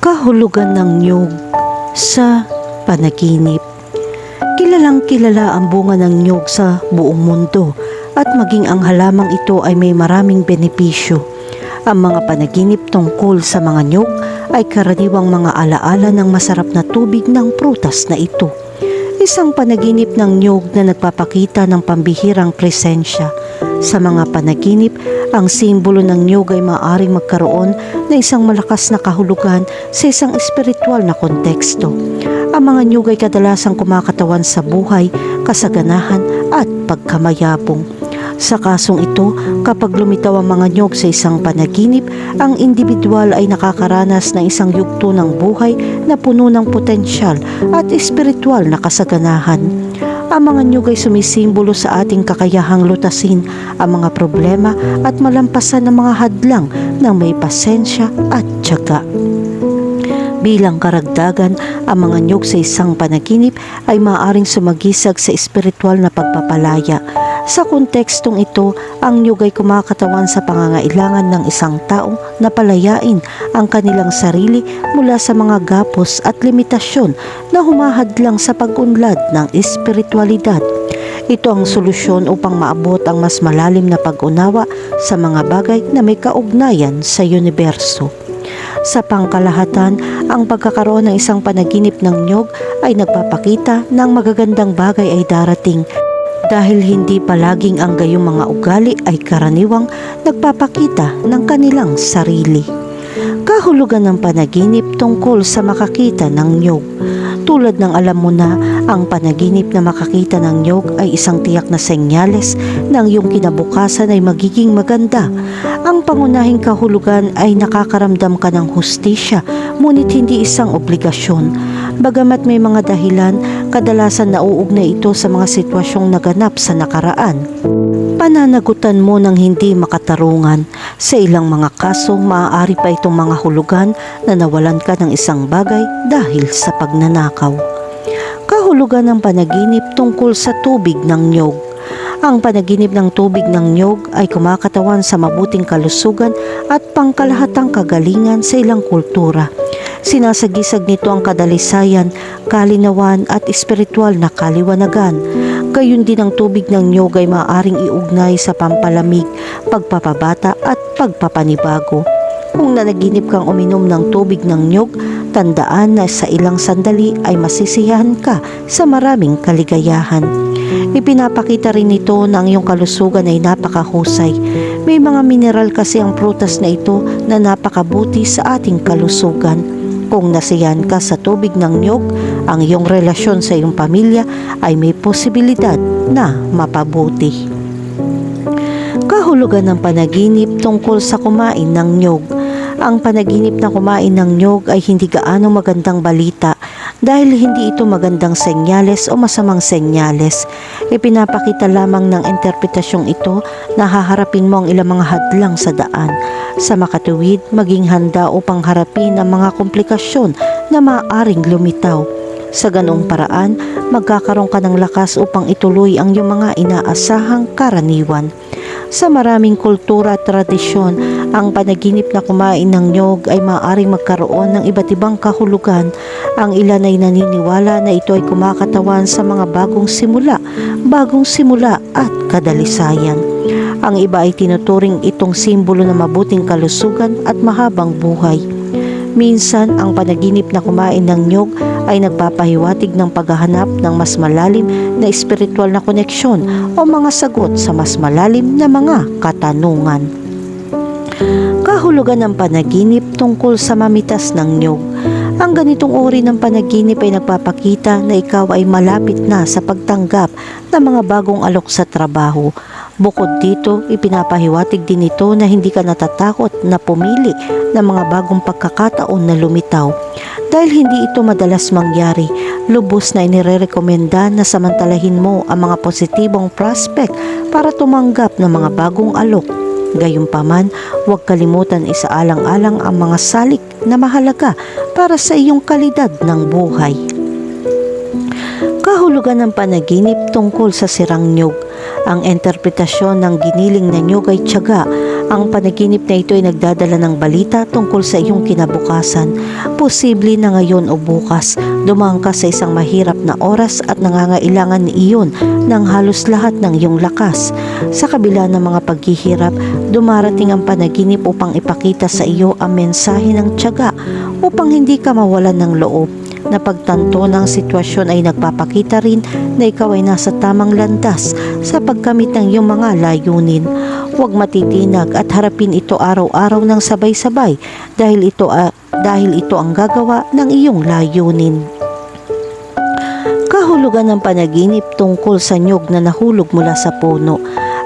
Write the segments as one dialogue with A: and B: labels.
A: kahulugan ng nyug sa panaginip. Kilalang kilala ang bunga ng nyug sa buong mundo at maging ang halamang ito ay may maraming benepisyo. Ang mga panaginip tungkol sa mga nyug ay karaniwang mga alaala ng masarap na tubig ng prutas na ito. Isang panaginip ng nyug na nagpapakita ng pambihirang presensya. Sa mga panaginip, ang simbolo ng nyug ay maaaring magkaroon na isang malakas na kahulugan sa isang espiritual na konteksto. Ang mga nyug ay kadalasang kumakatawan sa buhay, kasaganahan at pagkamayabong. Sa kasong ito, kapag lumitaw ang mga nyog sa isang panaginip, ang individual ay nakakaranas ng isang yugto ng buhay na puno ng potensyal at espiritual na kasaganahan. Ang mga nyug ay sumisimbolo sa ating kakayahang lutasin ang mga problema at malampasan ng mga hadlang ng may pasensya at tiyaga. Bilang karagdagan, ang mga nyug sa isang panaginip ay maaaring sumagisag sa espiritual na pagpapalaya. Sa kontekstong ito, ang nyug ay kumakatawan sa pangangailangan ng isang tao na palayain ang kanilang sarili mula sa mga gapos at limitasyon na humahadlang sa pag-unlad ng espiritualidad. Ito ang solusyon upang maabot ang mas malalim na pag-unawa sa mga bagay na may kaugnayan sa universo. Sa pangkalahatan, ang pagkakaroon ng isang panaginip ng nyog ay nagpapakita ng magagandang bagay ay darating dahil hindi palaging ang gayong mga ugali ay karaniwang nagpapakita ng kanilang sarili. Kahulugan ng panaginip tungkol sa makakita ng nyog. Tulad ng alam mo na, ang panaginip na makakita ng nyog ay isang tiyak na senyales ng iyong kinabukasan ay magiging maganda. Ang pangunahing kahulugan ay nakakaramdam ka ng hustisya, ngunit hindi isang obligasyon. Bagamat may mga dahilan, kadalasan nauugnay ito sa mga sitwasyong naganap sa nakaraan. Pananagutan mo ng hindi makatarungan. Sa ilang mga kaso, maaari pa itong mga hulugan na nawalan ka ng isang bagay dahil sa pagnanakaw. Kahulugan ng panaginip tungkol sa tubig ng nyog. Ang panaginip ng tubig ng nyog ay kumakatawan sa mabuting kalusugan at pangkalahatang kagalingan sa ilang kultura. Sinasagisag nito ang kadalisayan, kalinawan at espiritual na kaliwanagan. Gayun din ang tubig ng nyog ay maaaring iugnay sa pampalamig, pagpapabata at pagpapanibago. Kung nanaginip kang uminom ng tubig ng nyog, tandaan na sa ilang sandali ay masisiyahan ka sa maraming kaligayahan. Ipinapakita rin ito na ang iyong kalusugan ay napakahusay. May mga mineral kasi ang prutas na ito na napakabuti sa ating kalusugan. Kung nasiyahan ka sa tubig ng nyog, ang iyong relasyon sa iyong pamilya ay may posibilidad na mapabuti. Kahulugan ng panaginip tungkol sa kumain ng nyog. Ang panaginip na kumain ng nyog ay hindi gaano magandang balita dahil hindi ito magandang senyales o masamang senyales. Ipinapakita lamang ng interpretasyong ito na haharapin mo ang ilang mga hadlang sa daan. Sa makatuwid, maging handa upang harapin ang mga komplikasyon na maaaring lumitaw. Sa ganong paraan, magkakaroon ka ng lakas upang ituloy ang iyong mga inaasahang karaniwan. Sa maraming kultura at tradisyon, ang panaginip na kumain ng nyog ay maaaring magkaroon ng iba't ibang kahulugan. Ang ilan ay naniniwala na ito ay kumakatawan sa mga bagong simula, bagong simula at kadalisayan. Ang iba ay tinuturing itong simbolo ng mabuting kalusugan at mahabang buhay. Minsan, ang panaginip na kumain ng nyog ay nagpapahiwatig ng paghahanap ng mas malalim na espiritual na koneksyon o mga sagot sa mas malalim na mga katanungan. Kahulugan ng panaginip tungkol sa mamitas ng nyog. Ang ganitong uri ng panaginip ay nagpapakita na ikaw ay malapit na sa pagtanggap ng mga bagong alok sa trabaho. Bukod dito, ipinapahiwatig din ito na hindi ka natatakot na pumili ng mga bagong pagkakataon na lumitaw. Dahil hindi ito madalas mangyari, lubos na inirerekomenda na samantalahin mo ang mga positibong prospect para tumanggap ng mga bagong alok. Gayunpaman, huwag kalimutan isaalang-alang ang mga salik na mahalaga para sa iyong kalidad ng buhay. Kahulugan ng panaginip tungkol sa sirang nyug. Ang interpretasyon ng giniling na nyug ay tiyaga. Ang panaginip na ito ay nagdadala ng balita tungkol sa iyong kinabukasan. Posible na ngayon o bukas, dumaan ka sa isang mahirap na oras at nangangailangan iyon ng halos lahat ng iyong lakas. Sa kabila ng mga paghihirap, dumarating ang panaginip upang ipakita sa iyo ang mensahe ng tiyaga upang hindi ka mawalan ng loob na pagtanto ng sitwasyon ay nagpapakita rin na ikaw ay nasa tamang landas sa pagkamit ng iyong mga layunin. Huwag matitinag at harapin ito araw-araw ng sabay-sabay dahil ito, ah, dahil ito ang gagawa ng iyong layunin. Kahulugan ng panaginip tungkol sa nyog na nahulog mula sa puno.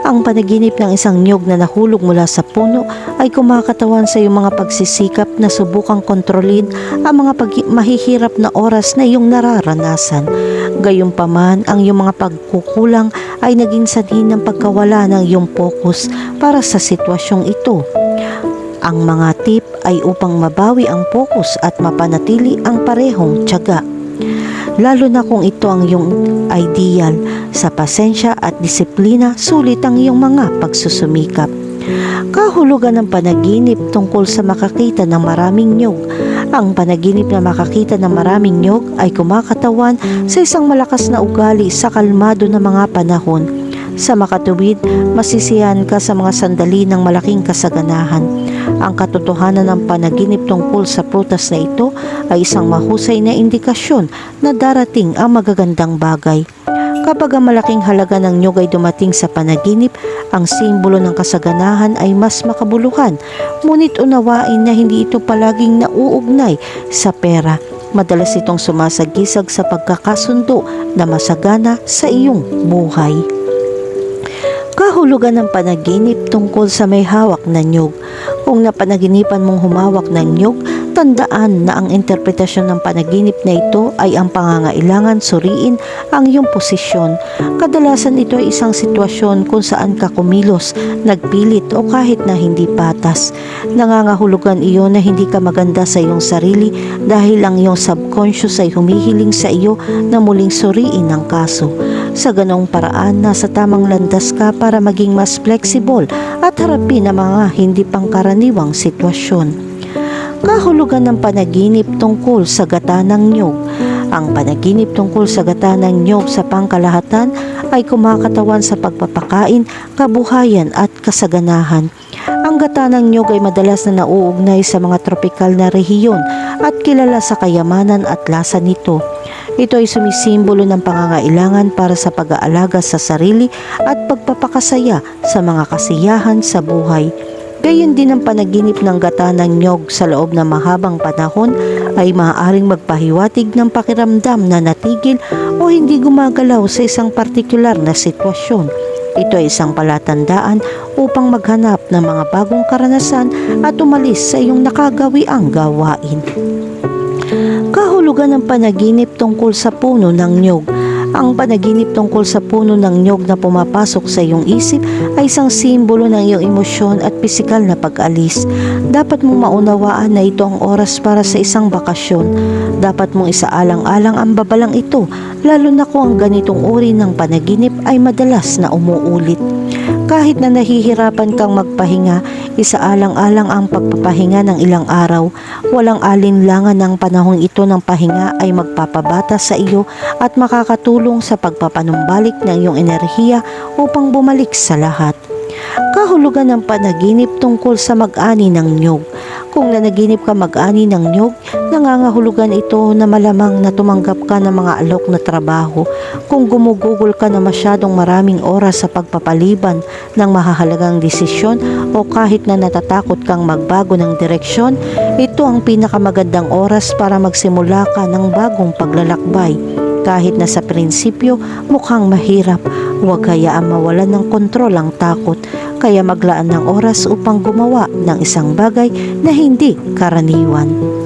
A: Ang panaginip ng isang nyog na nahulog mula sa puno ay kumakatawan sa iyong mga pagsisikap na subukang kontrolin ang mga mahihirap na oras na iyong nararanasan. Gayunpaman, ang iyong mga pagkukulang ay naging sanhi ng pagkawala ng iyong focus para sa sitwasyong ito. Ang mga tip ay upang mabawi ang focus at mapanatili ang parehong tiyaga lalo na kung ito ang iyong ideal sa pasensya at disiplina sulit ang iyong mga pagsusumikap. Kahulugan ng panaginip tungkol sa makakita ng maraming nyog. Ang panaginip na makakita ng maraming nyog ay kumakatawan sa isang malakas na ugali sa kalmado na mga panahon. Sa makatuwid, masisiyahan ka sa mga sandali ng malaking kasaganahan. Ang katotohanan ng panaginip tungkol sa prutas na ito ay isang mahusay na indikasyon na darating ang magagandang bagay. Kapag ang malaking halaga ng nyog ay dumating sa panaginip, ang simbolo ng kasaganahan ay mas makabuluhan. Ngunit unawain na hindi ito palaging nauugnay sa pera. Madalas itong sumasagisag sa pagkakasundo na masagana sa iyong buhay. Kahulugan ng panaginip tungkol sa may hawak na nyog. Kung napanaginipan mong humawak ng nyog, tandaan na ang interpretasyon ng panaginip na ito ay ang pangangailangan suriin ang iyong posisyon. Kadalasan ito ay isang sitwasyon kung saan ka kumilos, nagpilit o kahit na hindi patas. Nangangahulugan iyon na hindi ka maganda sa iyong sarili dahil ang iyong subconscious ay humihiling sa iyo na muling suriin ang kaso. Sa ganong paraan, nasa tamang landas ka para maging mas flexible at harapin ang mga hindi pangkaraniwang sitwasyon. Kahulugan ng panaginip tungkol sa gata ng nyog. Ang panaginip tungkol sa gata ng nyog sa pangkalahatan ay kumakatawan sa pagpapakain, kabuhayan at kasaganahan. Ang gata ng nyog ay madalas na nauugnay sa mga tropikal na rehiyon at kilala sa kayamanan at lasa nito. Ito ay sumisimbolo ng pangangailangan para sa pag-aalaga sa sarili at pagpapakasaya sa mga kasiyahan sa buhay. Gayon din ang panaginip ng gata ng nyog sa loob ng mahabang panahon ay maaaring magpahiwatig ng pakiramdam na natigil o hindi gumagalaw sa isang partikular na sitwasyon. Ito ay isang palatandaan upang maghanap ng mga bagong karanasan at umalis sa iyong nakagawiang gawain. Kahulugan ng panaginip tungkol sa puno ng nyog. Ang panaginip tungkol sa puno ng nyog na pumapasok sa iyong isip ay isang simbolo ng iyong emosyon at pisikal na pag-alis. Dapat mong maunawaan na ito ang oras para sa isang bakasyon. Dapat mong isaalang-alang ang babalang ito, lalo na kung ang ganitong uri ng panaginip ay madalas na umuulit. Kahit na nahihirapan kang magpahinga, isaalang-alang ang pagpapahinga ng ilang araw. Walang alinlangan ng panahong ito ng pahinga ay magpapabata sa iyo at makakatulong sa pagpapanumbalik ng iyong enerhiya upang bumalik sa lahat. Kahulugan ng panaginip tungkol sa mag-ani ng nyog. Kung nanaginip ka mag-ani ng nyog, nangangahulugan ito na malamang na tumanggap ka ng mga alok na trabaho. Kung gumugugol ka na masyadong maraming oras sa pagpapaliban ng mahahalagang desisyon o kahit na natatakot kang magbago ng direksyon, ito ang pinakamagandang oras para magsimula ka ng bagong paglalakbay. Kahit na sa prinsipyo mukhang mahirap, huwag hayaan mawalan ng kontrol ang takot kaya maglaan ng oras upang gumawa ng isang bagay na hindi karaniwan.